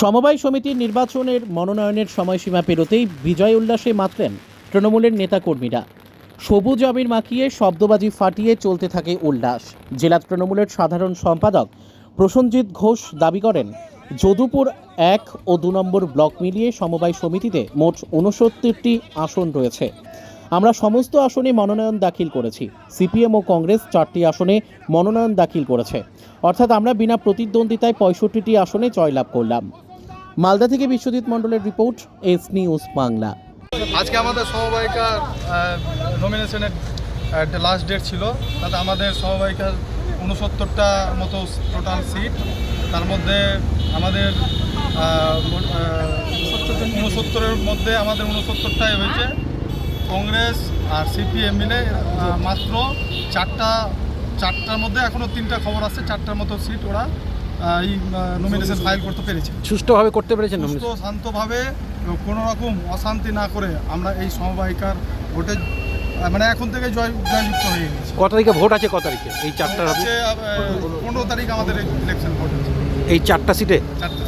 সমবায় সমিতির নির্বাচনের মনোনয়নের সময়সীমা পেরোতেই বিজয় উল্লাসে মাতলেন তৃণমূলের নেতাকর্মীরা। সবুজ আবির মাখিয়ে শব্দবাজি ফাটিয়ে চলতে থাকে উল্লাস। জেলা তৃণমূলের সাধারণ সম্পাদক প্রসঞ্জিৎ ঘোষ দাবি করেন, যদুপুর এক ও দু নম্বর ব্লক মিলিয়ে সমবায় সমিতিতে মোট ঊনসত্তরটি আসন রয়েছে। আমরা সমস্ত আসনে মনোনয়ন দাখিল করেছি। সিপিএম ও কংগ্রেস চারটি আসনে মনোনয়ন দাখিল করেছে। অর্থাৎ আমরা বিনা প্রতিদ্বন্দ্বিতায় পঁয়ষট্টিটি আসনে জয়লাভ করলাম। মালদা থেকে বিশ্বজিৎ মণ্ডলের রিপোর্ট, এস নিউজ বাংলা। আজকে আমাদের সমবায়িকার নমিনেশনের লাস্ট ডেট ছিল। তাতে আমাদের সমবায়িকার উনসত্তরটা মতো টোটাল সিট তার মধ্যে আমাদের উনসত্তরের মধ্যে আমাদের উনসত্তরটাই হয়েছে। কংগ্রেস আর সিপিএম মিলে মাত্র চারটা, চারটার মধ্যে এখনও তিনটা খবর আসছে চারটার মতো সিট ওরা। এই নমিনেশন ফাইল করতে পেরেছে। সুষ্ঠুভাবে করতে পেরেছেন সুস্থ শান্তভাবে কোনো রকম অশান্তি না করে আমরা এই সমবায়িকার ভোটে মানে এখন থেকে জয় জয়যুক্ত হয়ে গেছি। ক তারিখে ভোট আছে ক তারিখে? এই চারটার আছে পনেরো তারিখ আমাদের ইলেকশন ভোট আছে। এই চারটা সিটে চারটে।